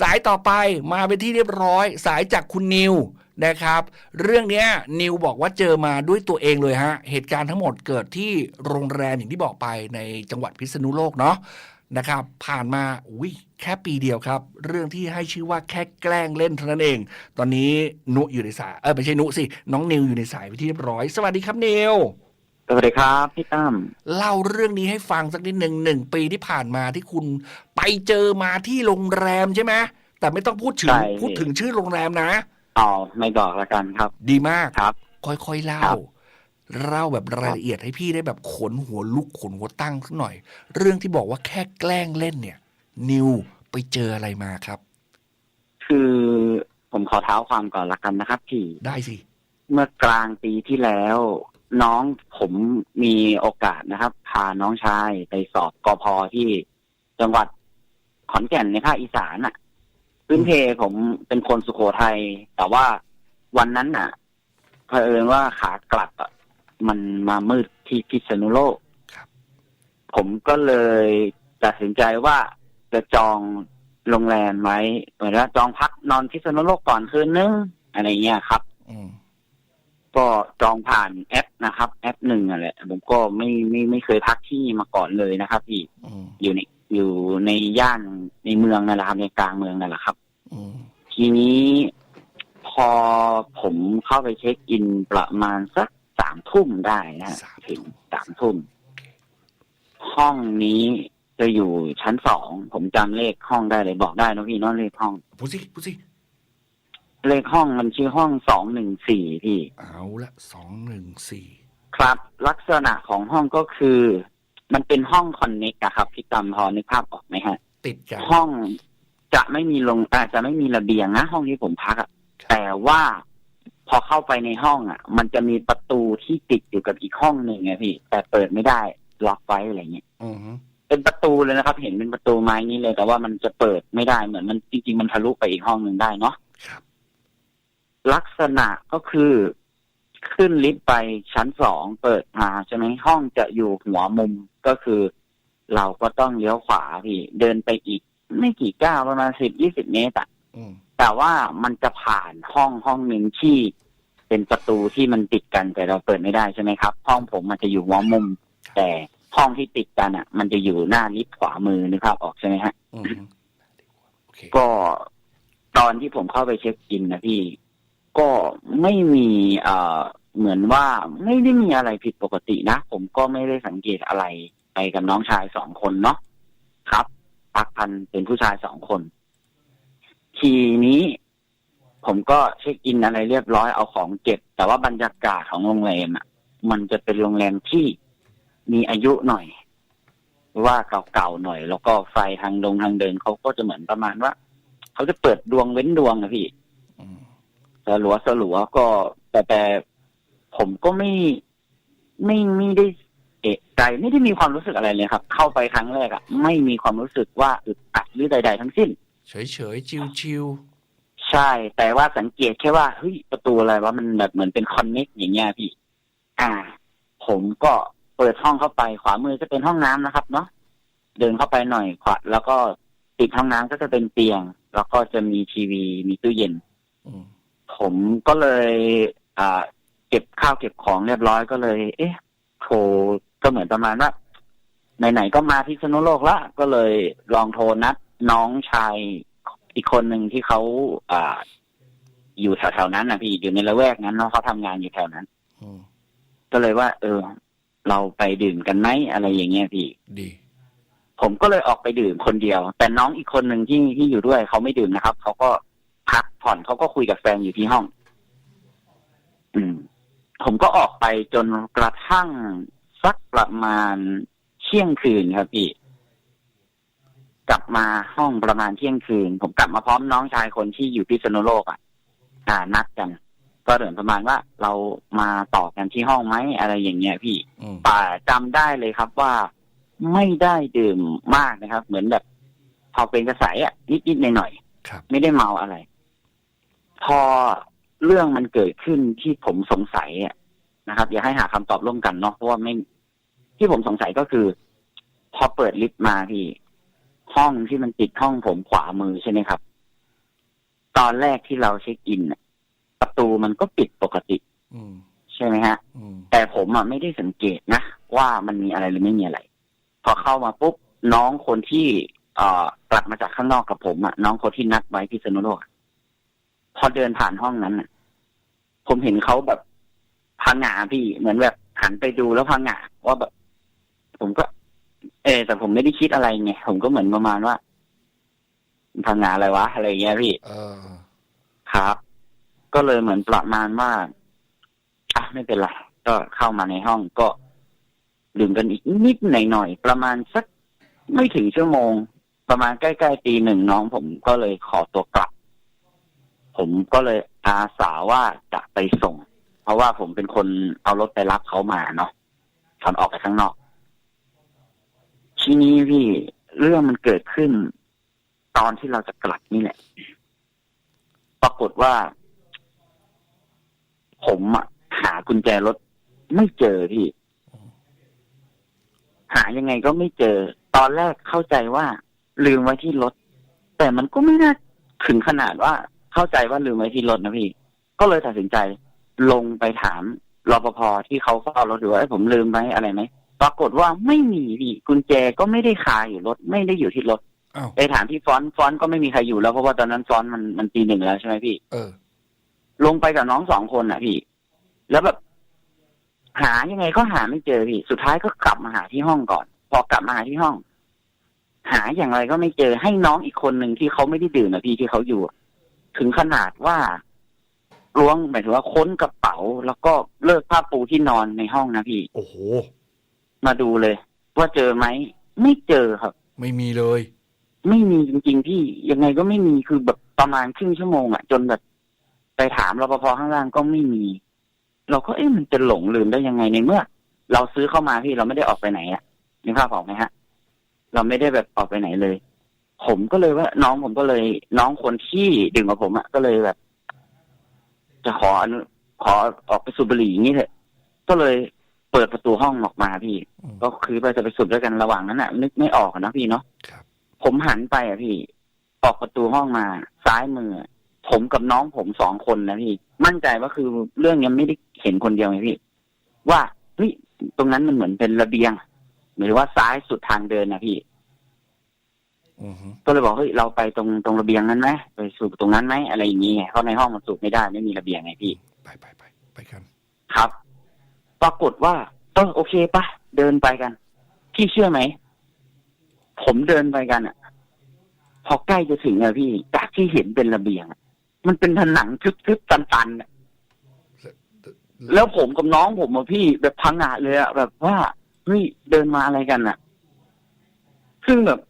สายต่อไปมาเป็นที่เรียบร้อย สายจากคุณนิวนะครับ เรื่องนี้นิวบอกว่าเจอมาด้วยตัวเองเลยฮะ เหตุการณ์ทั้งหมดเกิดที่โรงแรมอย่างที่บอกไปในจังหวัดพิษณุโลกเนาะนะครับ ผ่านมาอุ้ยแค่ปีเดียวครับ เรื่องที่ให้ชื่อว่าแค่แกล้งเล่นเท่านั้นเอง ตอนนี้นุอยู่ในสายเออไม่ใช่นุสิน้องนิวอยู่ในสายไปที่เรียบร้อย สวัสดีครับนิว สวัสดีครับพี่ตั้มเล่าเรื่องนี้ให้ฟังสักนิดหนึ่งหนึ่งปีที่ผ่านมาที่คุณไปเจอมาที่โรงแรมใช่ไหมแต่ไม่ต้องพูดถึงพูดถึงชื่อโรงแรมนะ อ๋อไม่บอกละกันครับ ดีมากครับ ค่อยๆเล่า ครับเล่าแบบรายละเอียดให้พี่ได้แบบขนหัวลุกขนหัวตั้งสักหน่อย เรื่องที่บอกว่าแค่แกล้งเล่นเนี่ย นิวไปเจออะไรมาครับ คือผมขอเท้าความก่อนละกันนะครับพี่ ได้สิ เมื่อกลางปีที่แล้ว น้องผมมีโอกาสนะครับ พาน้องชายไปสอบกอพอที่จังหวัดขอนแก่นในภาคอีสานอะ พื้นเพผมเป็นคนสุโขทัยแต่ว่าวันนั้นน่ะเผอิญว่าขากลับอะมันมามืดที่พิษณุโลกครับผมก็เลยตัดสินใจว่าจะจองโรงแรมไว้เหมือนว่าจองพักนอนพิษณุโลกก่อนคืนนึงอะไรเงี้ยครับอืมก็จองผ่านแอป นะครับ แอปหนึ่งอะแหละผมก็ไม่ไม่ไม่เคยพักที่นี่มาก่อนเลยนะครับพี่อืมอยู่ในอยู่ในย่านในเมืองนั่นแหละครับในกลางเมืองนั่นแหละครับอืมทีนี้พอผมเข้าไปเช็คอินประมาณสักสามทุ่มได้นะสามถึงทุ่มสามทุ่มห้องนี้จะอยู่ชั้นสอง ผมจำเลขห้องได้เลยบอกได้นะพี่เน้องเลขห้องพูดสิพูดสิ เลขห้องมันชื่อห้องสองหนึ่งสี่พี่ เอาละสองหนึ่งสี่ครับ ลักษณะของห้องก็คือ มันเป็นห้องคอนเน็กอะครับพี่ตำพอนึกภาพออกไหมฮะ ติดกันห้องจะไม่มีลงอาจจะไม่มีระเบียงนะห้องที่ผมพักอะครับแต่ว่าพอเข้าไปในห้องอะมันจะมีประตูที่ติดอยู่กับอีกห้องหนึ่งไงพี่ แต่เปิดไม่ได้ล็อกไว้อะไรเงี้ยอืมเป็นประตูเลยนะครับ เห็นเป็นประตูไม้นี้เลย แต่ว่ามันจะเปิดไม่ได้เหมือนมันจริง ๆ มันทะลุไปอีกห้องหนึ่งได้เนาะครับ ลักษณะก็คือขึ้นลิฟต์ไปชั้นสองเปิดมาใช่ไหมห้องจะอยู่หัวมุมก็คือ เราก็ต้องเลี้ยวขวาพี่ เดินไปอีก ไม่กี่ก้าวประมาณสิบยี่สิบเมตรอะอืมแต่ว่ามันจะผ่านห้องห้องหนึ่งที่เป็นประตูที่มันติดกันแต่เราเปิดไม่ได้ใช่ไหมครับ ห้องผมมันจะอยู่หัวมุม แต่ห้องที่ติดกันอะ มันจะอยู่หน้าลิฟต์ขวามือนึกภาพออกใช่ไหมฮะอืมโอเคก็ตอนที่ผมเข้าไปเช็คอินนะพี่ ก็ไม่มีเอ่อเหมือนว่าไม่ได้มีอะไรผิดปกตินะ ผมก็ไม่ได้สังเกตอะไรไปกับน้องชายสองคนเนาะครับพักพันเป็นผู้ชายสองคน ทีนี้ผมก็เช็คอินอะไรเรียบร้อยเอาของเก็บ แต่ว่าบรรยากาศของโรงแรมอะ มันจะเป็นโรงแรมที่มีอายุหน่อย ว่าเก่าๆหน่อย แล้วก็ไฟทางดงทางเดินเขาก็จะเหมือนประมาณว่าเขาจะเปิดดวงเว้นดวงนะพี่ สลัวสลัวก็แต่แต่ผมก็ไม่ไม่ไม่ได้เอะใจไม่ได้มีความรู้สึกอะไรเลยครับ เข้าไปครั้งแรกอะไม่มีความรู้สึกว่าอึดอัดหรือใด ๆ ทั้งสิ้น เฉยเฉยชิวชิวใช่ แต่ว่าสังเกตแค่ว่าเฮ้ยประตูอะไรว่ามันแบบเหมือนเป็นคอนเน็กอย่างเงี้ยพี่ อ่า ผมก็เปิดห้องเข้าไปขวามือจะเป็นห้องน้ำนะครับ เนาะเดินเข้าไปหน่อยขวาแล้วก็ติดห้องน้ำก็จะเป็นเตียง แล้วก็จะมีทีวีมีตู้เย็นๆอืม ผมก็เลยอ่าเก็บข้าวเก็บของเรียบร้อยก็เลย เอ๊ะโทรก็เหมือนประมาณว่าไหนๆก็มาที่สนุโลกละก็เลยลองโทรนัดน้องชายอีกคนหนึ่งที่เขาอ่า อยู่แถวๆนั้นนะพี่อยู่ในละแวกนั้นเนาะเขาทำงานอยู่แถวนั้นอืมก็เลยว่า เออ เราไปดื่มกันไหมอะไรอย่างเงี้ยพี่ ดี ผมก็เลยออกไปดื่มคนเดียว แต่น้องอีกคนหนึ่งที่ที่อยู่ด้วยเขาไม่ดื่มนะครับเขาก็ พักผ่อนเขาก็คุยกับแฟนอยู่ที่ห้อง อืม ผมก็ออกไปจนกระทั่งสักประมาณเที่ยงคืนครับพี่ กลับมาห้องประมาณเที่ยงคืน ผมกลับมาพร้อมน้องชายคนที่อยู่พิษณุโลกอะ อ่า นัดกัน ก็เหมือนประมาณว่าเรามาต่อกันที่ห้องไหมอะไรอย่างเงี้ยพี่อืมป่าจำได้เลยครับว่าไม่ได้ดื่มมากนะครับ เหมือนแบบพอเป็นกระสายอะนิดๆหน่อยครับๆไม่ได้เมาอะไร พอเรื่องมันเกิดขึ้นที่ผมสงสัยอะนะครับ อย่าให้หาคำตอบร่วมกันเนาะเพราะว่าไม่ที่ผมสงสัยก็คือ พอเปิดลิฟต์มาพี่ห้องที่มันติดห้องผมขวามือใช่ไหมครับ ตอนแรกที่เราเช็คอินน่ะประตูมันก็ปิดปกติอืมใช่ไหมฮะอืมแต่ผมอะไม่ได้สังเกตนะว่ามันมีอะไรหรือไม่มีอะไร พอเข้ามาปุ๊บน้องคนที่ เอ่อกลับมาจากข้างนอกกับผมอะน้องคนที่นัดไว้พิษณุโลกอะ พอเดินผ่านห้องนั้นอะผมเห็นเขาแบบพังงาพี่เหมือนแบบหันไปดูแล้วพังงาว่าแบบ ผมก็ เออแต่ผมไม่ได้คิดอะไรไงผมก็เหมือนประมาณว่าพังงาอะไรวะอะไรอย่างเงี้ยพี่เออครับ ก็เลยเหมือนประมาณว่าอะไม่เป็นไรก็เข้ามาในห้องก็ดื่มกันอีกนิดหน่อยๆประมาณสักไม่ถึงชั่วโมง ประมาณใกล้ๆตีหนึ่งน้องผมก็เลยขอตัวกลับ ผมก็เลยอาสาว่าจะไปส่ง เพราะว่าผมเป็นคนเอารถไปรับเขามาเนาะตอนออกไปข้างนอก ทีนี้พี่เรื่องมันเกิดขึ้น ตอนที่เราจะกลับนี่แหละ ปรากฏว่า ผมอะหากุญแจรถไม่เจอพี่ หายังไงก็ไม่เจอ ตอนแรกเข้าใจว่า ลืมไว้ที่รถ แต่มันก็ไม่น่าถึงขนาดว่า เข้าใจว่าลืมไว้ที่รถนะพี่ ก็เลยตัดสินใจลงไปถามรปภที่เขาเฝ้ารถอยู่ว่าเอ้ยผมลืมไหมอะไรไหมปรากฏว่าไม่มีพี่กุญแจก็ไม่ได้คาอยู่รถไม่ได้อยู่ที่รถอ้าวไปถามที่ฟอนต์ฟอนต์ก็ไม่มีใครอยู่แล้วเพราะว่าตอนนั้นฟอนต์มันมันตีหนึ่งแล้วใช่ไหมพี่เออ ลงไปกับน้องสองคนอะพี่ แล้วแบบหายังไงก็หาไม่เจอพี่ สุดท้ายก็กลับมาหาที่ห้องก่อน พอกลับมาหาที่ห้อง หาอย่างไรก็ไม่เจอให้น้องอีกคนหนึ่งที่เขาไม่ได้ดื่มนะพี่ที่เขาอยู่อะ ถึงขนาดว่าล้วงหมายถึงว่าค้นกระเป๋า แล้วก็เลิกผ้าปูที่นอนในห้องนะพี่ โอ้โห มาดูเลย ว่าเจอไหม ไม่เจอครับ ไม่มีเลย ไม่มีจริงๆพี่ยังไงก็ไม่มีคือแบบประมาณครึ่งชั่วโมงอะจนแบบไปถามรปภข้างล่างก็ไม่มี เราก็เอ๊ะมันจะหลงลืมได้ยังไงในเมื่อ เราซื้อเข้ามาพี่เราไม่ได้ออกไปไหนอะนึกภาพออกไหมฮะ เราไม่ได้แบบออกไปไหนเลย ผมก็เลยว่า น้องผมก็เลย น้องคนที่ดื่มกับผมอะก็เลยแบบ จะขออนุขอออกไปสูบบุหรี่อย่างนี้เถอะ ก็เลยเปิดประตูห้องออกมาพี่ อืม ก็คือว่าจะไปสูบด้วยกันระหว่างนั้นอะนึกไม่ออกอะนะพี่เนาะครับ ผมหันไปอะพี่ ออกประตูห้องมา ซ้ายมือ ผมกับน้องผมสองคนนะพี่ มั่นใจว่าคือเรื่องนี้ไม่ได้เห็นคนเดียวไงพี่ ว่าเฮ้ยตรงนั้นมันเหมือนเป็นระเบียง หรือว่าซ้ายสุดทางเดินนะพี่อือฮึ ก็เลยบอกเฮ้ยเราไปตรงตรงระเบียงนั้นไหมไปสูบตรงนั้นไหมอะไรอย่างเงี้ยเพราะในห้องมันสูบไม่ได้ไม่มีระเบียงไงพี่ไปไปไปไปกัน ครับ ปรากฏว่าเออโอเคปะเดินไปกันพี่เชื่อไหมผมเดินไปกันอะพอใกล้จะถึงอะพี่จากที่เห็นเป็นระเบียงอะมันเป็นผนังทึบๆตันๆอะแล้วผมกับน้องผมอะพี่ แบบพังงะเลยอะแบบว่าเฮ้ยเดินมาอะไรกันอะซึ่งแบบ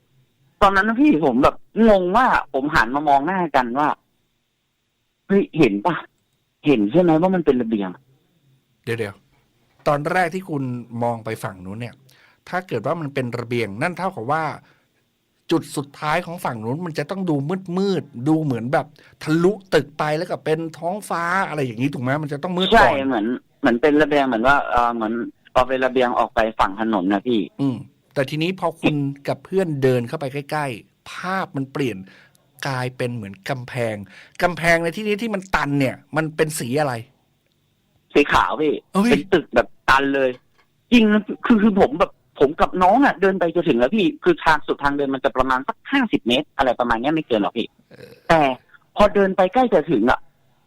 ตอนนั้นนะพี่ผมแบบงงว่าผมหันมามองหน้ากันว่าเฮ้ยเห็นปะเห็นใช่ไหมว่ามันเป็นระเบียง เดี๋ยวเดี๋ยวตอนแรกที่คุณมองไปฝั่งนู้นเนี่ย ถ้าเกิดว่ามันเป็นระเบียง นั่นเท่ากับว่า จุดสุดท้ายของฝั่งนู้นมันจะต้องดูมืดมืดๆดูเหมือนแบบทะลุตึกไปแล้วก็เป็นท้องฟ้าอะไรอย่างนี้ถูกไหมมันจะต้องมืดใช่ก่อนเหมือนเหมือนเป็นระเบียงเหมือนว่าเออเหมือนพอเป็นระเบียงออกไปฝั่งถนนนะพี่ อืม แต่ทีนี้พอคุณกับเพื่อนเดินเข้าไปใกล้ๆ ภาพมันเปลี่ยนกลายเป็นเหมือนกำแพง กำแพงในที่นี้ที่มันตันเนี่ย มันเป็นสีอะไร สีขาวพี่เอ้ยเป็นตึกแบบตันเลย จริงนะคือคือผมแบบผมกับน้องอะเดินไปจะถึงแล้วพี่ คือทางสุดทางเดินมันจะประมาณสักห้าสิบเมตร อะไรประมาณเนี้ยไม่เกินหรอกพี่ แต่พอเดินไปใกล้จะถึงอะ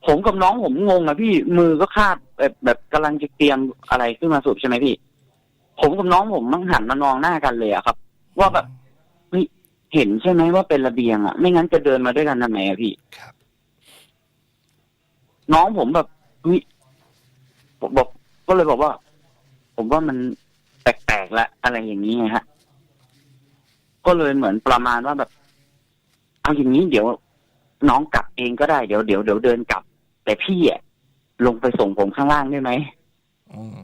ผมกับน้องผมงงอะพี่มือก็คาบแบบแบบกำลังจะเตรียมอะไรขึ้นมาสูบใช่ไหมพี่ ผมกับน้องผมมั่งหันมามองหน้ากันเลยอะครับ ว่าแบบเห็นใช่ไหมว่าเป็นระเบียงอะไม่งั้นจะเดินมาด้วยกันทำไมอะพี่ ครับ น้องผมแบบเฮ้ยผมบอกก็เลยบอกว่า ผมว่ามันแปลกๆละอะไรอย่างนี้ไงฮะ ก็เลยเหมือนประมาณว่าแบบ เอาอย่างนี้เดี๋ยว น้องกลับเองก็ได้เดี๋ยวเดี๋ยวเดี๋ยวเดินกลับ แต่พี่อะลงไปส่งผมข้างล่างได้ไหมอืม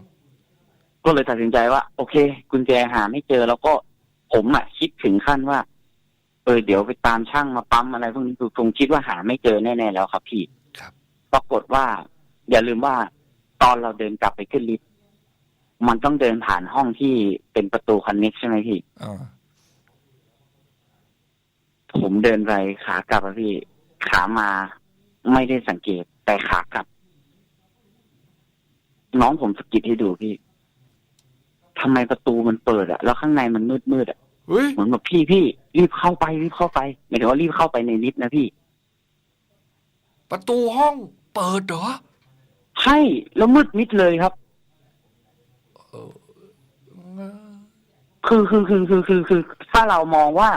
ก็เลยตัดสินใจว่า โอเค กุญแจหาไม่เจอ แล้วก็ผมอะคิดถึงขั้นว่า เออเดี๋ยวไปตามช่างมาปั๊มอะไรพวกนี้คือคงคิดว่าหาไม่เจอแน่ๆแล้วครับพี่ครับ ปรากฏว่า อย่าลืมว่าตอนเราเดินกลับไปขึ้นลิฟต์มันต้องเดินผ่านห้องที่เป็นประตูคอนเน็กใช่ไหมพี่อ่าผมเดินไปขากลับอะพี่ ขามาไม่ได้สังเกตแต่ขากลับ น้องผมสะกิดให้ดูพี่ ทำไมประตูมันเปิดอะแล้วข้างในมันมืดมืดๆอะเฮ้ยเหมือนแบบพี่พี่รีบเข้าไปรีบเข้าไปหมายถึงว่ารีบเข้าไปในลิฟต์นะพี่ ประตูห้องเปิดเหรอใช่แล้วมืดมิดเลยครับเออคือคือคือคือคือคือ ถ้าเรามองว่า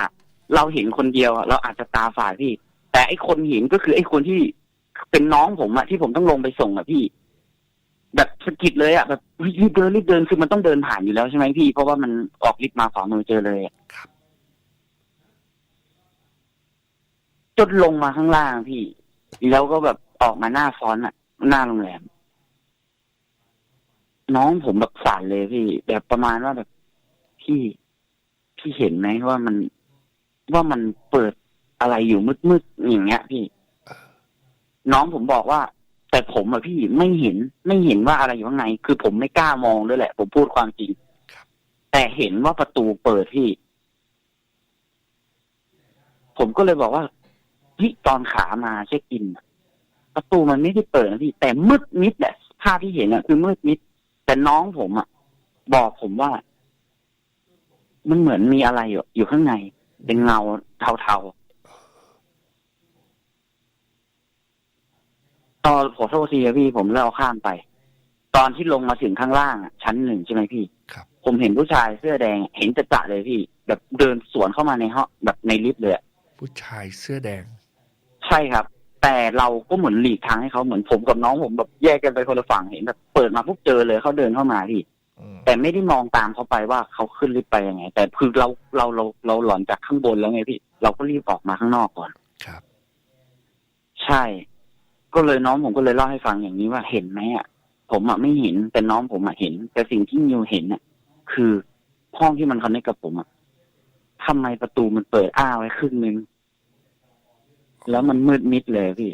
เราเห็นคนเดียวอะเราอาจจะตาฝาดพี่ แต่ไอคนเห็นก็คือไอคนที่เป็นน้องผมอะที่ผมต้องลงไปส่งอะพี่ แบบสะกิดเลยอะแบบเฮ้ยรีบเดินรีบเดินคือมันต้องเดินผ่านอยู่แล้วใช่ไหมพี่ เพราะว่ามันออกลิฟต์มาขวามือเจอเลยอะครับจนลงมาข้างล่างพี่ แล้วก็แบบออกมาหน้าฟอนต์อะหน้าโรงแรมน้องผมแบบสั่นเลยพี่ แบบประมาณว่าแบบพี่พี่เห็นไหมว่ามันว่ามันเปิดอะไรอยู่มืดๆอย่างเงี้ย พี่ น้องผมบอกว่า แต่ผมอะพี่ไม่เห็นไม่เห็นว่าอะไรอยู่ข้างใน คือผมไม่กล้ามองด้วยแหละ ผมพูดความจริงครับแต่เห็นว่าประตูเปิดพี่ ผมก็เลยบอกว่าพี่ตอนขามาเช็คอินอะประตูมันไม่ได้เปิดนะพี่ แต่มืดมิดแหละภาพที่เห็นอะคือมืดมิด แต่น้องผมอะบอกผมว่า มันเหมือนมีอะไรอยู่อยู่ข้างใน เป็นเงาเทาๆ ตอนขอโทษทีอะพี่ผมเล่าข้ามไป ตอนที่ลงมาถึงข้างล่างอะชั้นหนึ่งใช่ไหมพี่ครับ ผมเห็นผู้ชายเสื้อแดงเห็นจะจะๆเลยพี่ แบบเดินสวนเข้ามาในห้องแบบในลิฟต์เลยอะผู้ชายเสื้อแดง ใช่ครับ แต่เราก็เหมือนหลีกทางให้เขาเหมือนผมกับน้องผมแบบแยกกันไปคนละฝั่งเห็นแบบเปิดมาปุ๊บเจอเลยเขาเดินเข้ามาพี่ อืมแต่ไม่ได้มองตามเขาไปว่าเขาขึ้นลิฟต์ไปยังไง แต่คือเราเราเราเราหลอนจากข้างบนแล้วไงพี่ เราก็รีบออกมาข้างนอกก่อน ครับ ใช่ ก็เลยน้องผมก็เลยเล่าให้ฟังอย่างนี้ว่าเห็นไหมอะผมอะไม่เห็นแต่น้องผมอะเห็น แต่สิ่งที่นิวเห็นอะ คือห้องที่มันคอนเนคกับผมอะทำไมประตูมันเปิดอ้าไว้ครึ่งนึงแล้วมันมืดมิดเลยพี่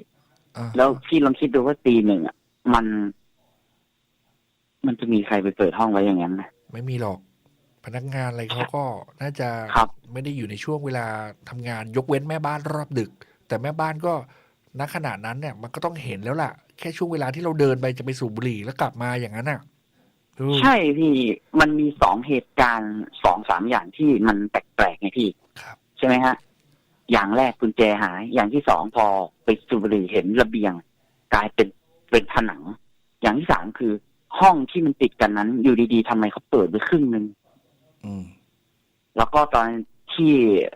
อ่าแล้วพี่ลองคิดดูว่าตีหนึ่งอะมัน มันจะมีใครไปเปิดห้องไว้อย่างนั้นนะไม่มีหรอก พนักงานอะไรเขาก็น่าจะครับไม่ได้อยู่ในช่วงเวลาทำงานยกเว้นแม่บ้านรอบดึก แต่แม่บ้านก็ ณขณะนั้นเนี่ยมันก็ต้องเห็นแล้วล่ะ แค่ช่วงเวลาที่เราเดินไปจะไปสูบบุหรี่แล้วกลับมาอย่างนั้นอะเออใช่พี่มันมีสองเหตุการณ์สองสามอย่างที่มันแปลกๆไงพี่ครับใช่ไหมฮะอย่างแรกกุญแจหาย อย่างที่สองพอไปสูบบุหรี่เห็นระเบียง กลายเป็นเป็นผนัง อย่างที่สามคือ ห้องที่มันติดกันนั้น อยู่ดีๆทำไมเขาเปิดไปครึ่งนึงอืมแล้วก็ตอน ที่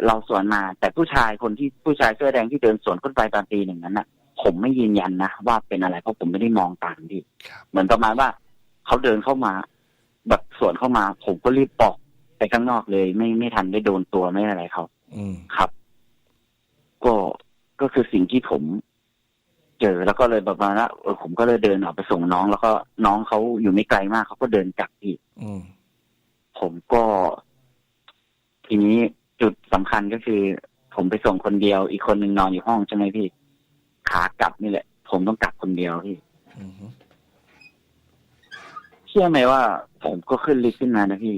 เราสวนมา แต่ผู้ชายคนที่ผู้ชายเสื้อแดงที่เดินสวนขึ้นไปตอนตีหนึ่งนั้นน่ะ ผมไม่ยืนยันนะว่าเป็นอะไรเพราะผมไม่ได้มองตามพี่ครับเหมือนประมาณว่าเขาเดินเข้ามา แบบสวนเข้ามา ผมก็รีบปอกไปข้างนอกเลย ไม่ไม่ทันได้โดนตัวไม่อะไรเขาอืมครับ ก็ก็คือสิ่งที่ผม เจอแล้วก็เลยประมาณว่าเออผมก็เลยเดินออกไปส่งน้อง แล้วก็น้องเขาอยู่ไม่ไกลมากเขาก็เดินกลับพี่อืมผมก็ทีนี้ จุดสำคัญก็คือ ผมไปส่งคนเดียว อีกคนหนึ่งนอนอยู่ห้องใช่ไหมพี่ขากลับนี่แหละ ผมต้องกลับคนเดียวพี่อืมเชื่อไหมว่า ผมก็ขึ้นลิฟต์ขึ้นมานะพี่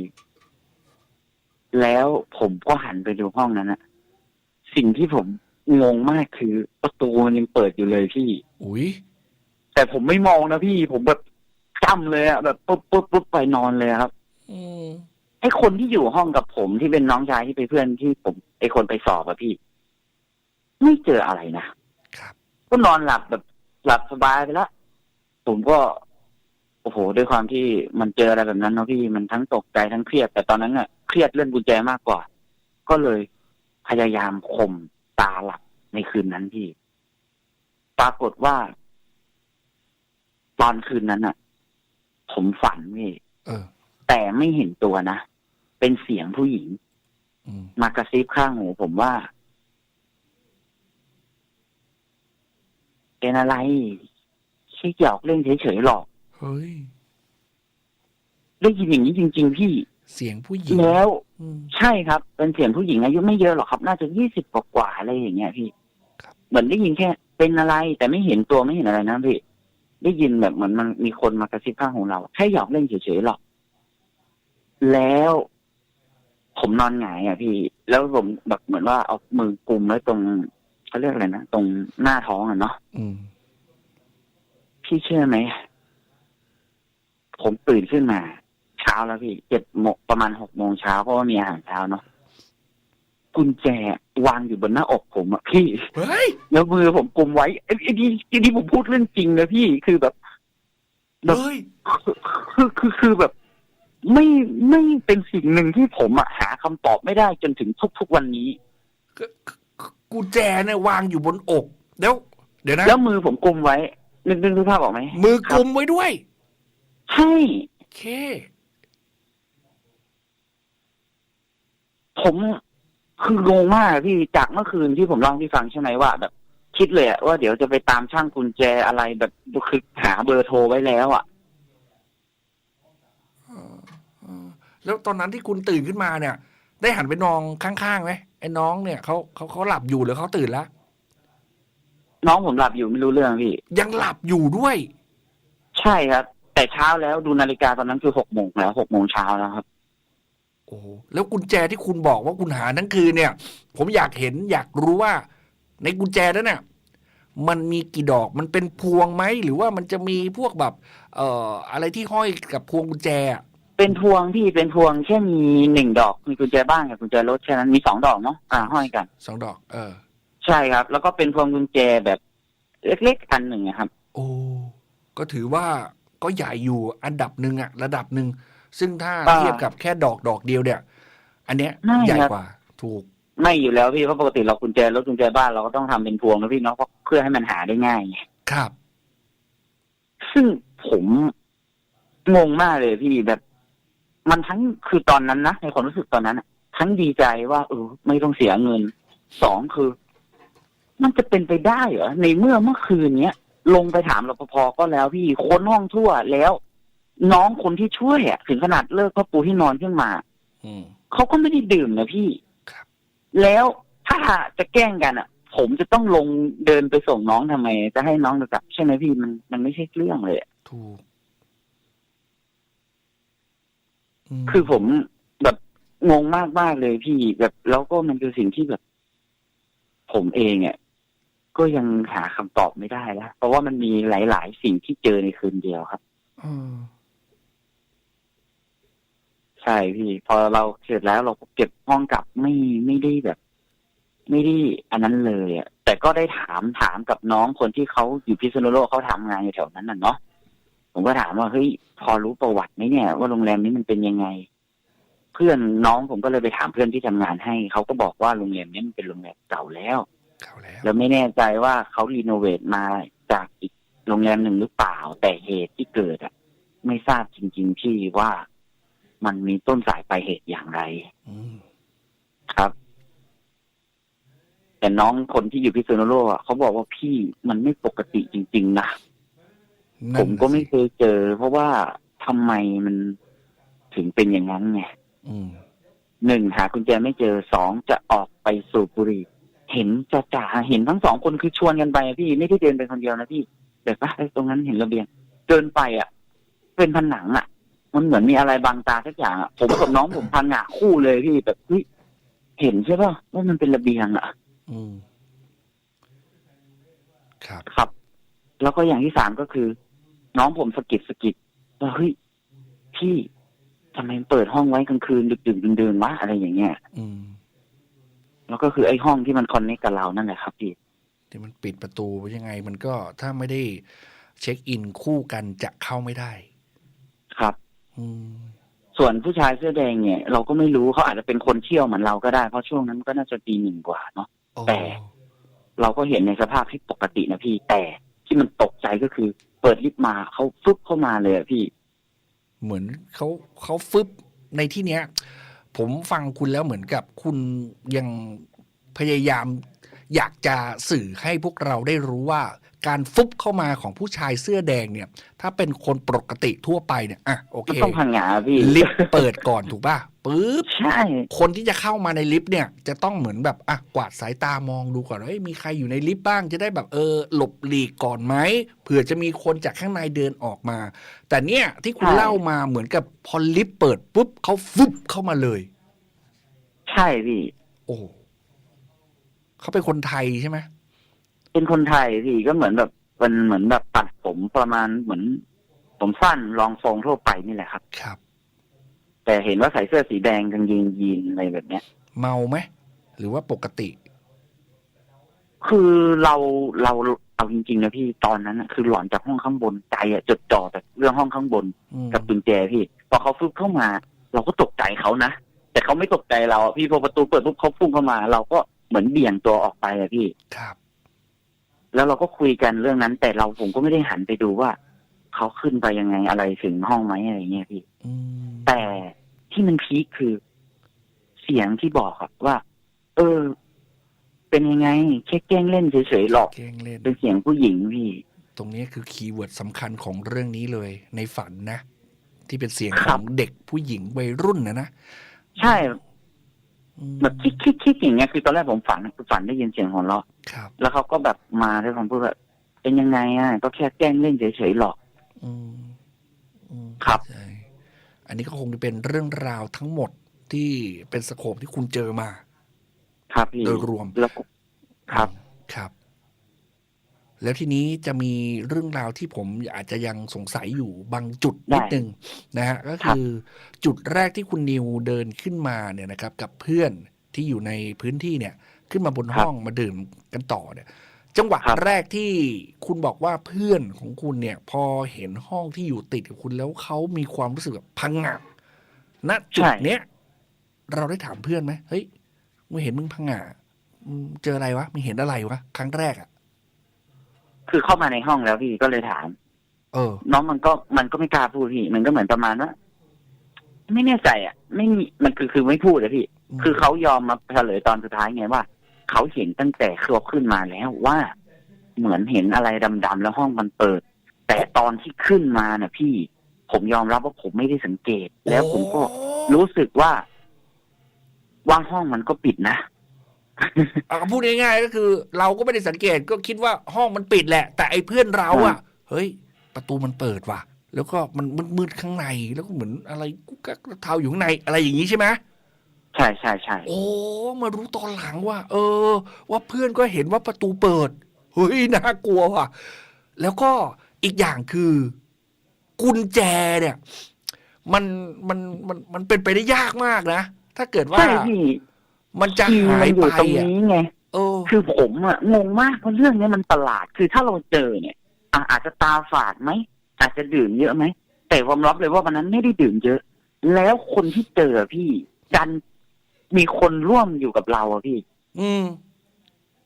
แล้วผมก็หันไปดูห้องนั้นนะสิ่งที่ผมงงมากคือประตูมันยังเปิดอยู่เลยพี่ อุ้ยแต่ผมไม่มองนะพี่ ผมแบบจำเลยอะแบบปุ๊บปุ๊บปุ๊บไปนอนเลยครับ อืม ไอ้คนที่อยู่ห้องกับผมที่เป็นน้องชายที่เป็นเพื่อนที่ผมไอ้คนไปสอบอะพี่ ไม่เจออะไรนะครับ ก็นอนหลับแบบหลับสบายไปแล้วผมก็ โอ้โห ด้วยความที่มันเจออะไรแบบนั้นเนาะพี่มันทั้งตกใจทั้งเครียด แต่ตอนนั้นอะเครียดเรื่องกุญแจมากกว่า ก็เลยพยายามข่มตาหลับในคืนนั้นพี่ ปรากฏว่า ตอนคืนนั้นอะผมฝันพี่เออ แต่ไม่เห็นตัวนะ เป็นเสียงผู้หญิงอืมมากระซิบข้างหูผมว่า เป็นอะไรแค่หยอกเล่นเฉยๆหรอก เฮ้ย ได้ยินอย่างนี้จริง ๆ พี่ เสียงผู้หญิงแล้วอืมใช่ครับ เป็นเสียงผู้หญิงอายุไม่เยอะหรอกครับ น่าจะยี่สิบกว่าๆอะไรอย่างเงี้ยพี่ครับเหมือนได้ยินแค่ เป็นอะไร แต่ไม่เห็นตัวไม่เห็นอะไรนะพี่ได้ยินแบบเหมือนมันมีคนมากระซิบข้างหูเราแค่หยอกเล่นเฉยๆหรอก แล้วผมนอนหงายอะพี่ แล้วผมแบบเหมือนว่าเอามือกุมไว้ตรงเขาเรียกอะไรนะตรงหน้าท้องอะเนาะอืม พี่เชื่อไหมผมตื่นขึ้นมา เช้าแล้วพี่เจ็ดโมงประมาณหกโมงเช้าเพราะว่ามีอาหารเช้าเนาะกุญแจวางอยู่บนหน้าอกผมอะพี่ เฮ้ย แล้วมือผมกุมไว้ไอ้ไอ้ที่ไอ้ที่ผมพูดเรื่องจริงเลยพี่คือแบบแบบ เฮ้ย คือคือคือคือแบบ ไม่ไม่เป็นสิ่งหนึ่งที่ผมอะหาคำตอบไม่ได้จนถึงทุกๆวันนี้กุญแจเนี่ยวางอยู่บนอกแล้วเดี๋ยวนะแล้วมือผมกุมไว้นึกนึกนึกภาพออกไหมมือกลุมไว้ด้วยใช่โอเค ผมคืองงมากอะพี่จากเมื่อคืนที่ผมเล่าให้พี่ฟังใช่ไหมว่า แบบ คิดเลยอะว่าเดี๋ยวจะไปตามช่างกุญแจอะไรแบบคือหาเบอร์โทรไว้แล้วอะ แล้วตอนนั้นที่คุณตื่นขึ้นมาเนี่ย ได้หันไปนองข้างๆไหมไอ้น้องเนี่ยเขาเขาเขาหลับอยู่หรือเขาตื่นแล้วน้องผมหลับอยู่ไม่รู้เรื่องพี่ ยังหลับอยู่ด้วย ใช่ครับ แต่เช้าแล้วดูนาฬิกาตอนนั้นคือหกโมงแล้วหกโมงเช้าแล้วครับ โอ้โหแล้วกุญแจที่คุณบอกว่าคุณหาทั้งคืนเนี่ย ผมอยากเห็นอยากรู้ว่า ในกุญแจนั้นเนี่ยมันมีกี่ดอกมันเป็นพวงไหมหรือว่ามันจะมีพวกแบบ เอ่อ อะไรที่ห้อยกับพวงกุญแจอะ เป็นพวงพี่เป็นพวงแค่มีหนึ่งดอกมีกุญแจบ้านกับกุญแจรถแค่นั้นมีสองดอกเนาะอ่าห้อยกันสองดอก เออ ใช่ครับ แล้วก็เป็นพวงกุญแจแบบเล็กๆอันหนึ่งอะครับ โอ้ก็ถือว่าก็ใหญ่อยู่อันดับหนึ่งอะระดับหนึ่งซึ่งถ้าอ่า เทียบกับแค่ดอกดอกเดียวเนี่ย อันเนี้ยไม่ใหญ่ครับกว่า ถูก ไม่อยู่แล้วพี่เพราะปกติเรากุญแจรถกุญแจบ้านเราก็ต้องทำเป็นพวงนะพี่เนาะเพราะเพื่อให้มันหาได้ง่ายไงครับ ซึ่งผมงงมากเลยพี่แบบ มันทั้งคือตอนนั้นนะในความรู้สึกตอนนั้นอะทั้งดีใจว่าเออไม่ต้องเสียเงินสองคือ มันจะเป็นไปได้เหรอในเมื่อเมื่อคืนเนี้ยลงไปถามรปภก็แล้วพี่ค้นห้องทั่วแล้ว น้องคนที่ช่วยอะถึงขนาดเลิกพ่อปูที่นอนขึ้นมาอืมเขาก็ไม่ได้ดื่มนะพี่ครับแล้วถ้าจะแกล้งกันอะ ผมจะต้องลงเดินไปส่งน้องทำไม จะให้น้องกลับ ใช่ไหมพี่มันมันไม่ใช่เรื่องเลยอะถูกม คือผมแบบงงมากมากๆเลยพี่แบบแล้วก็มันคือสิ่งที่แบบ ผมเองอะก็ยังหาคำตอบไม่ได้แล้วเพราะว่ามันมีหลาย ๆ สิ่งที่เจอในคืนเดียวครับเออใช่พี่ พอเราเสร็จแล้วเราก็เก็บห้องกลับไม่ไม่ได้แบบ ไม่ได้อันนั้นเลยอะแต่ก็ได้ถามถามกับน้องคนที่เขาอยู่พิษณุโลกเขาทำงานอยู่แถวนั้นน่ะเนาะ ผมก็ถามว่าเฮ้ยพอรู้ประวัติไหมเนี่ย ว่าโรงแรมนี้มันเป็นยังไง เพื่อนน้องผมก็เลยไปถามเพื่อนที่ทำงานให้เขาก็บอกว่าโรงแรมนี้มันเป็นโรงแรมเก่าแล้วเข้าแล้ว แล้วไม่แน่ใจว่าเขารีโนเวทมาจากอีกโรงแรมหนึ่งหรือเปล่า แต่เหตุที่เกิดอะ ไม่ทราบจริง ๆ ที่ว่ามันมีต้นสายปลายเหตุอย่างไรอืมครับ แต่น้องคนที่อยู่พิษณุโลกอะเขาบอกว่าพี่มันไม่ปกติจริง ๆ นะ นั่นผมก็ไม่น่ะสิเคยเจอ เพราะว่าทำไมมันถึงเป็นอย่างนั้นไงอืม หนึ่งหากุญแจไม่เจอสองจะออกไปสูบบุหรี่เห็นจะจ่าเห็นทั้งสองคนคือชวนกันไปอะพี่ไม่ได้เดินไปคนเดียวนะพี่แต่ปะไอ้ตรงนั้นเห็นระเบียง เดินไปอะ เป็นผนังอะ มันเหมือนมีอะไรบังตาสักอย่างอะผมกับน้องผมพังงะคู่เลยพี่แบบเฮ้ยเห็นใช่ป่ะว่ามันเป็นระเบียงอะ อืม ครับ ครับ แล้วก็อย่างที่สามก็คือ น้องผมสะกิดสะกิดว่าเฮ้ยพี่ทำไมเปิดห้องไว้กลางคืนดึกดึกๆดื่นๆวะอะไรอย่างเงี้ยอืมแล้วก็คือไอ้ห้องที่มันคอนเนคกับเรานั่นแหละครับพี่ที่มันปิดประตูไว้ยังไง มันก็ถ้าไม่ได้เช็คอินคู่กันจะเข้าไม่ได้ ครับ อืมส่วนผู้ชายเสื้อแดงเนี่ย เราก็ไม่รู้เขาอาจจะเป็นคนเที่ยวเหมือนเราก็ได้เพราะช่วงนั้นก็น่าจะตีหนึ่งกว่าเนาะโอ้แต่เราก็เห็นในสภาพที่ปกตินะพี่แต่ที่มันตกใจก็คือ เปิดลิฟต์มาเขาฟึบเข้ามาเลยอะพี่ เหมือนเขาเขาฟึบในที่เนี้ย ผมฟังคุณแล้วเหมือนกับคุณยังพยายาม อยากจะสื่อให้พวกเราได้รู้ว่าการฟุบเข้ามาของผู้ชายเสื้อแดงเนี่ย ถ้าเป็นคนปกติทั่วไปเนี่ยอะโอมันเคต้องพังงาพี่ลิฟต์เปิดก่อนถูกป่ะปึ๊บใช่คนที่จะเข้ามาในลิฟต์เนี่ย จะต้องเหมือนแบบอะกวาดสายตามองดูก่อนว่าเอ้ยมีใครอยู่ในลิฟต์บ้างจะได้แบบเออ หลบหลีกก่อนไหมเผื่อจะมีคนจากข้างในเดินออกมา แต่เนี่ยที่คุณเล่ามาเหมือนกับพอลิฟต์เปิดปุ๊บเขาฟุบเข้ามาเลย ใช่พี่โอ้ เขาเป็นคนไทยใช่ไหมเป็นคนไทยพี่ก็เหมือนแบบมันเหมือนแบบตัดผมประมาณเหมือน ผมสั้นรองทรงทั่วไปนี่แหละครับ ครับ แต่เห็นว่าใส่เสื้อสีแดงกางเกงยีนอะไรแบบเนี้ย เมาไหมหรือว่าปกติ คือเราเราเอาจริงๆนะพี่ตอนนั้นอะคือหลอนจากห้องข้างบนใจอะจดจ่อแต่เรื่องห้องข้างบน อืมกับกุญแจพี่ พอเขาฟึบเข้ามา เราก็ตกใจเขานะแต่เขาไม่ตกใจเราอะพี่พอประตูเปิดปุ๊บเขาพุ่งเข้ามา เราก็ เหมือนเบี่ยงตัวออกไปอะพี่ ครับ แล้วเราก็คุยกันเรื่องนั้น แต่เราผมก็ไม่ได้หันไปดูว่าเขาขึ้นไปยังไงอะไรถึงห้องไหมอะไรเงี้ยพี่ อืมแต่ที่มันพีคคือ เสียงที่บอกอะว่า เออ เป็นยังไงแค่แกล้งเล่นเฉยๆหรอก เก่งเล่น เป็นเสียงผู้หญิงพี่ ตรงนี้คือคีย์เวิร์ดสำคัญของเรื่องนี้เลยในฝันนะ ที่เป็นเสียงคขรัอบงเด็กผู้หญิงวัยรุ่นนะนะ ใช่อืม แบบคิดคิดคิดอย่างเงี้ยคือตอนแรกผมฝันคือฝันได้ยินเสียงหัวเราะครับ แล้วเขาก็แบบมาด้วยคำพูดแบบเป็นยังไงอะก็แค่แกล้งเล่นเฉยๆหรอกอืมอืมครับ ใช่อันนี้ก็คงจะเป็นเรื่องราวทั้งหมดที่เป็นสโคปที่คุณเจอมา ครับพี่โดยรวม แล้วก็ครับครับ แล้วทีนี้จะมีเรื่องราวที่ผมอาจจะยังสงสัยอยู่บางจุดนิดนึงนะฮะก็คือจุดแรกที่คุณนิวเดินขึ้นมาเนี่ยนะครับ กับเพื่อนที่อยู่ในพื้นที่เนี่ย ขึ้นมาบนห้องมาดื่มกันต่อเนี่ย จังหวะครับแรกที่คุณบอกว่าเพื่อนของคุณเนี่ย พอเห็นห้องที่อยู่ติดกับคุณแล้วเขามีความรู้สึกแบบพังงะณจุดเนี้ยเราได้ถามเพื่อนไหมเฮ้ยมึงเห็นมึงพังงะอืมเจออะไรวะมึงเห็นอะไรวะครั้งแรกอะ่ะ คือเข้ามาในห้องแล้วพี่ก็เลยถาม เออ น้องมันก็มันก็ไม่กล้าพูดพี่ มันก็เหมือนประมาณว่าไม่แน่ใจอะ ไม่มีมันคือคือไม่พูดเลยพี่มคือเขายอมมาเฉลยตอนสุดท้ายไงว่าเขาเห็นตั้งแต่เขาขึ้นมาแล้วว่า เหมือนเห็นอะไรดำๆแล้วห้องมันเปิด แต่ตอนที่ขึ้นมาน่ะ พี่ ผมยอมรับว่าผมไม่ได้สังเกต แล้วผมก็โอ้รู้สึกว่าว่าห้องมันก็ปิดนะ เอาพูดง่ายๆก็คือ เราก็ไม่ได้สังเกตก็คิดว่าห้องมันปิดแหละ แต่ไอ้เพื่อนเราอะเฮ้ย ประตูมันเปิดว่ะ แล้วก็มันมืดๆข้างในแล้วก็เหมือนอะไรกุ๊กกักเท้าอยู่ข้างในอะไรอย่างนี้ใช่ไหมใช่ใช่ใช่โอ้มารู้ตอนหลังว่า เออ ว่าเพื่อนก็เห็นว่าประตูเปิดเฮ้ยน่ากลัวว่ะ แล้วก็อีกอย่างคือ กุญแจเนี่ย มันมันมันมันเป็นไปได้ยากมากนะถ้าเกิดว่าใช่พี่ มันจะคีย์หามัยนอยู่ไปตรงอะนี้ไงเออคือผมอะงงมากเพราะเรื่องนี้มันประหลาด คือถ้าเราเจอเนี่ยอะอาจจะตาฝาดไหมอาจจะดื่มเยอะไหมแต่ผมรับเลยว่าวันนั้นไม่ได้ดื่มเยอะ แล้วคนที่เจอพี่ดันมีคนร่วมอยู่กับเราอะพี่ อืม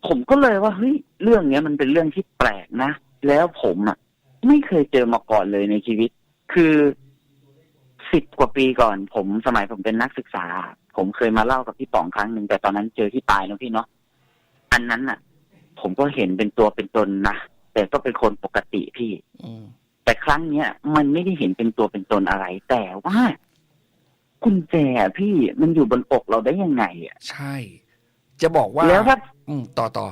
ผมก็เลยว่าเฮ้ยเรื่องเนี้ยมันเป็นเรื่องที่แปลกนะ แล้วผมอะไม่เคยเจอมาก่อนเลยในชีวิต คือ สิบกว่าปีก่อน ผมสมัยผมเป็นนักศึกษา ผมเคยมาเล่ากับพี่ป๋องครั้งหนึ่งแต่ตอนนั้นเจอที่ตายเนอะพี่เนาะอันนั้นน่ะ ผมก็เห็นเป็นตัวเป็นตนนะแต่ก็เป็นคนปกติพี่อืมแต่ครั้งเนี้ยมันไม่ได้เห็นเป็นตัวเป็นตนอะไร แต่ว่ากุญแจอะพี่มันอยู่บนอกเราได้ยังไงอะใช่ จะบอกว่าแล้วถ้าอืมต่อต่อ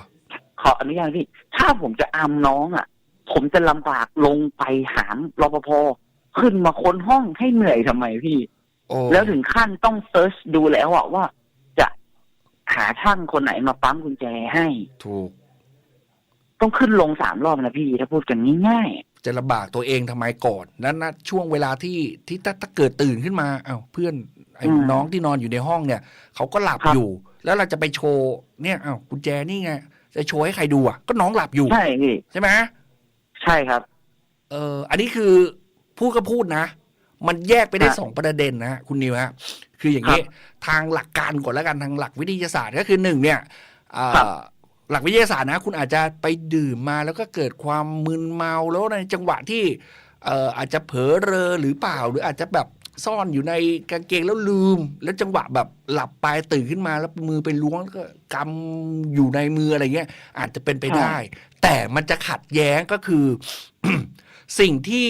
ขออนุญาตพี่ ถ้าผมจะอามน้องอะ ผมจะลำบากลงไปหามรปภ ขึ้นมาค้นห้องให้เหนื่อยทำไมพี่ โอ้แล้วถึงขั้นต้องเซิร์ชดูแล้วอะว่า จะหาช่างคนไหนมาปั๊มกุญแจให้ ถูกต้องขึ้นลงสามรอบนะพี่ ถ้าพูดกันง่ายจะลำบากตัวเองทำไมก่อนนั้นนะช่วงเวลาที่ที่ถ้าถ้าเกิดตื่นขึ้นมาเอ้าเพื่อนไอ้อืมน้องที่นอนอยู่ในห้องเนี่ยเขาก็หลับครับอยู่ แล้วเราจะไปโชว์เนี่ยเอ้ากุญแจนี่ไงจะโชว์ให้ใครดูอะ ก็น้องหลับอยู่ๆใช่พี่ ใช่ไหม ใช่ครับ เอออันนี้คือ พูดก็พูดนะ มันแยกไปได้ฮะสองประเด็นนะฮะคุณนิวฮะคืออย่างนี้ทางหลักการก่อนแล้วกันทางหลักวิทยาศาสตร์ก็คือหนึ่งเนี่ยเอ่อครับหลักวิทยาศาสตร์นะ คุณอาจจะไปดื่มมาแล้วก็เกิดความมึนเมาแล้วในจังหวะที่เอ่ออาจจะเผลอเรอหรือเปล่า หรืออาจจะแบบซ่อนอยู่ในกางเกงแล้วลืม แล้วจังหวะแบบหลับไปตื่นขึ้นมาแล้วมือไปล้วงแล้วก็กำอยู่ในมืออะไรเงี้ย อาจจะเป็นไปได้ แต่มันจะขัดแย้งก็คือ สิ่งที่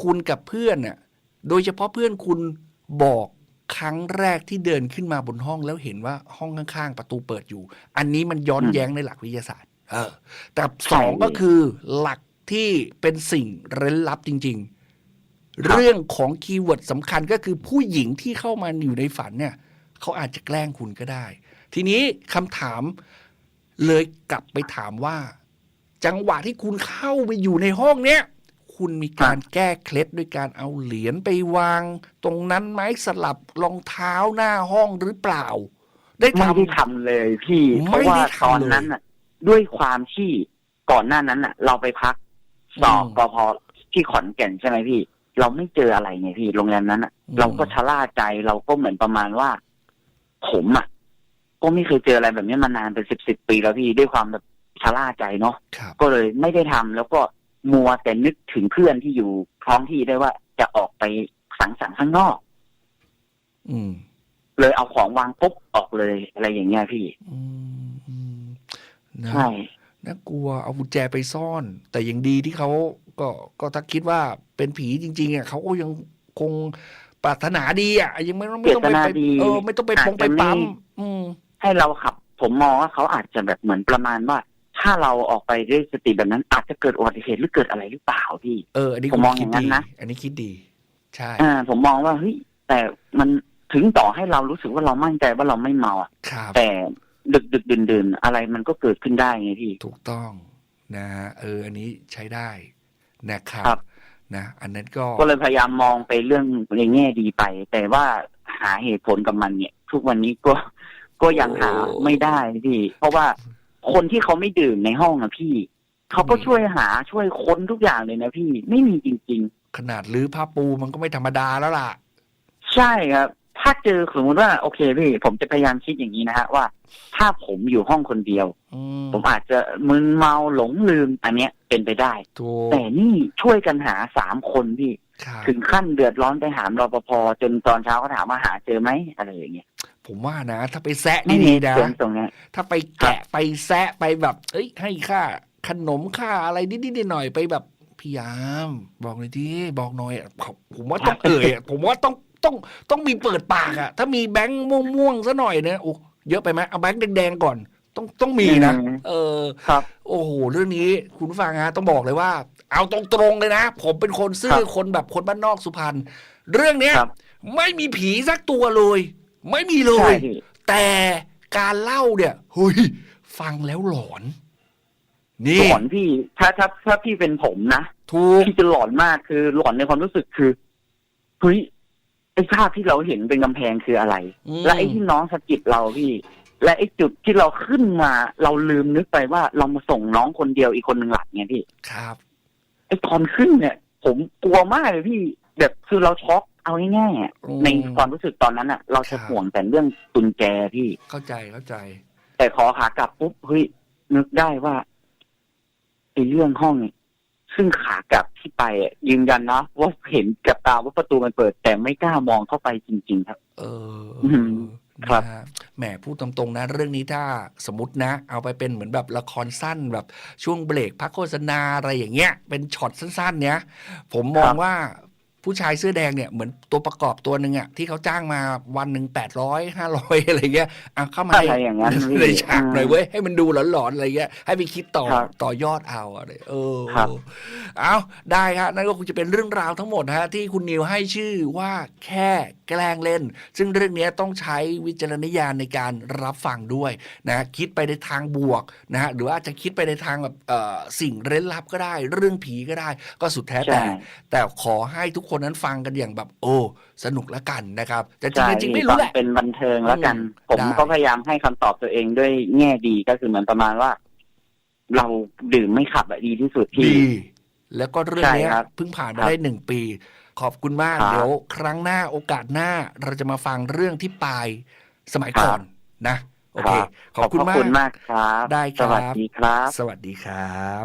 คุณกับเพื่อนน่ะโดยเฉพาะเพื่อนคุณบอกครั้งแรกที่เดินขึ้นมาบนห้องแล้วเห็นว่าห้องข้างๆ ประตูเปิดอยู่ อันนี้มันย้อนแย้งในหลักวิทยาศาสตร์ เออ แต่สองก็คือหลักที่เป็นสิ่งเร้นลับจริงๆรเรื่องของคีย์เวิร์ดสำคัญก็คือผู้หญิงที่เข้ามาอยู่ในฝันเนี่ยเขาอาจจะแกล้งคุณก็ได้ ทีนี้คำถามเลยกลับไปถามว่า จังหวะที่คุณเข้าไปอยู่ในห้องเนี้ย คุณมีการแก้เคล็ดด้วยการเอาเหรียญไปวาง ตรงนั้นไหมสลับรองเท้าหน้าห้องหรือเปล่า ได้ไม่ทำ ได้ทำเลยพี่ไม่เพราะว่าได้ตทำอนเลยนั้นน่ะ ด้วยความที่ก่อนหน้านั้นน่ะ เราไปพักสอบอืมกพที่ขอนแก่นใช่ไหมพี่ เราไม่เจออะไรไงพี่โรงแรมนั้นน่ะอืมเราก็ชะล่าใจเราก็เหมือนประมาณว่า ผมอะ ก็ไม่เคยเจออะไรแบบนี้มานานเป็นสิบสิบปีแล้วพี่ด้วยความแบบชะล่าใจเนาะ ครับ ก็เลยไม่ได้ทำแล้วก็ มัวแต่นึกถึงเพื่อนที่อยู่ท้องที่ได้ว่าจะออกไปสังสรรค์ข้างนอก อืม เลยเอาของวางปุ๊บออกเลยอะไรอย่างเงี้ยพี่อืมอืมนะใช่น่ากลัวเอากุญแจไปซ่อน แต่ยังดีที่เขาก็ก็ถ้าคิดว่าเป็นผีจริง ๆอะเขาก็ยังคงปรารถนาดีอะยังไม่ต้องไม่ต้องไปเจตนาไปดีเออไม่ต้องไปอาจพงไปจะไม่ปั๊มอืมให้เราขับ ผมมองว่าเขาอาจจะแบบเหมือนประมาณว่า ถ้าเราออกไปด้วยสติแบบนั้น อาจจะเกิดอุบัติเหตุหรือเกิดอะไรหรือเปล่าพี่เอออันนี้ผมมองคิดอย่างนั้นดีนะอันนี้คิดดี ใช่อ่าผมมองว่าเฮ้ยแต่มันถึงต่อให้เรารู้สึกว่าเรามั่นใจว่าเราไม่เมาอะครับแต่ดึกดึกดื่นดื่นๆอะไรมันก็เกิดขึ้นได้ไงพี่ถูกต้องนะฮะเออ อันนี้ใช้ได้นะครับครับนะอันนั้นก็ก็เลยพยายามมองไปเรื่องในแง่ดีไป แต่ว่าหาเหตุผลกับมันเนี่ย ทุกวันนี้ก็ก็ยังหาไม่ได้พี่เพราะว่า คนที่เขาไม่ดื่มในห้องอะพี่ เขาก็ช่วยหาช่วยค้นทุกอย่างเลยนะพี่ไม่มีจริงๆขนาดรื้อผ้าปูมันก็ไม่ธรรมดาแล้วล่ะใช่ครับ ถ้าเจอสมมติว่า โอเคพี่ ผมจะพยายามคิดอย่างนี้นะฮะว่า ถ้าผมอยู่ห้องคนเดียว อืมผมอาจจะมึนเมาหลงลืม อันเนี้ยเป็นไปได้ ถูกแต่นี่ช่วยกันหาสามคนพี่ ครับถึงขั้นเดือดร้อนไปหามรปภจนตอนเช้าก็ถามว่าหาเจอไหมอะไรอย่างเงี้ย ผมว่านะ ถ้าไปแซะไม่มีดีๆนะเสียงตรงเนี้ยถ้าไปแกะไปแซะไปแบบ เอ้ย ให้ค่าขนมค่าอะไรนิดๆหน่อยๆไปแบบพี่ยามบอกหน่อยดิบอกหน่อยอะผมผมว่าต้องเอ่ยอะผมว่าต้องต้องต้องมีเปิดปากอะถ้ามีแบงค์ม่วงๆซะหน่อยเนี่ยโอ้เยอะไปไหมเอาแบงค์แดงๆก่อน ต้องต้องมีนะอืมเออครับ โอ้โหเรื่องนี้คุณผู้ฟังฮะต้องบอกเลยว่า เอาตรงๆเลยนะ ผมเป็นคนซื่ครัอบคนแบบคนบ้านนอกสุพรรณเรื่องเนี้ยครับไม่มีผีสักตัวเลย ไม่มีเลใช่ย พี่ แต่การเล่าเนี่ยเฮ้ยฟังแล้วหลอนหนี่ลอนพี่ ถ้าถ้าถ้าพี่เป็นผมนะ ถูก พี่จะหลอนมากคือหลอนในความรู้สึกคือเฮ้ยไอ้ภาพที่เราเห็นเป็นกำแพงคืออะไร อืม และไอ้ที่น้องสะกิดเราพี่ และไอ้จุดที่เราขึ้นมา เราลืมนึกไปว่าเรามาส่งน้องคนเดียวอีกคนหนึ่งหลับไงพี่ ครับ ไอ้ตอนขึ้นเนี่ย ผมกลัวมากเลยพี่แบบคือเราช็อก เอาง่ายๆอะอืม ในความรู้สึกตอนนั้นอะเราครัจะบห่วงแต่เรื่องกุญแจพี่ เข้าใจเข้าใจ แต่ขอขากลับปุ๊บเฮ้ยนึกได้ว่าไอ้เรื่องห้องเนี่ยซึ่งขากลับที่ไปอะยืนยันนะว่าเห็นกับตาว่าประตูมันเปิด แต่ไม่กล้ามองเข้าไปจริง ๆ ครับ เอออืมครับ นะฮะแหมพูดตรงๆนะ เรื่องนี้ถ้าสมมตินะ เอาไปเป็นเหมือนแบบละครสั้นแบบช่วงเบรกพักโฆษณาอะไรอย่างเงี้ย เป็นช็อตสั้นๆ เนี้ย ผมมองว่า ผู้ชายเสื้อแดงเนี่ยเหมือนตัวประกอบตัวหนึ่งอะที่เขาจ้างมาวันหนึ่งแปดร้อยห้าร้อยอะไรเงี้ยอะเข้ามาอะไรอย่างนั้นพี่ในฉากหน่อยเว้ยให้มันดูหลอนๆอะไรเงี้ยให้ไปคิดต่อครับต่อยอดเอาอะไรเออครับเอาได้ครับนั่นก็คงจะเป็นเรื่องราวทั้งหมดนะฮะที่คุณนิวให้ชื่อว่าแค่แกล้งเล่น ซึ่งเรื่องนี้ต้องใช้วิจารณญาณในการรับฟังด้วยนะคิดไปในทางบวกนะฮะหรือว่าจะคิดไปในทางแบบเอ่อสิ่งเร้นลับก็ได้ เรื่องผีก็ได้ ก็สุดแท้แต่ใช่แต่ขอให้ทุกคนนั้นฟังกันอย่างแบบ โอ้สนุกละกันนะครับ แต่จริใช่งๆจริงๆไม่รู้แหละเป็นบันเทิงแล้วกันอืมผมได้ก็พยายามให้คำตอบตัวเองด้วยแง่ดีก็คือเหมือนประมาณว่า เราดื่มไม่ขับอะดีที่สุดพี่ดีแล้วก็เรื่องเนี้ยใช่ครับเพิ่งผ่านคมารับได้หนึ่งปี ขอบคุณมากครับเดี๋ยวครั้งหน้าโอกาสหน้าเราจะมาฟังเรื่องที่ปลายสมัยก่อนนะ โอเคครับขอบคุณพระมากคุณมากครับ ได้ครับ สวัสดีครับ สวัสดีครับ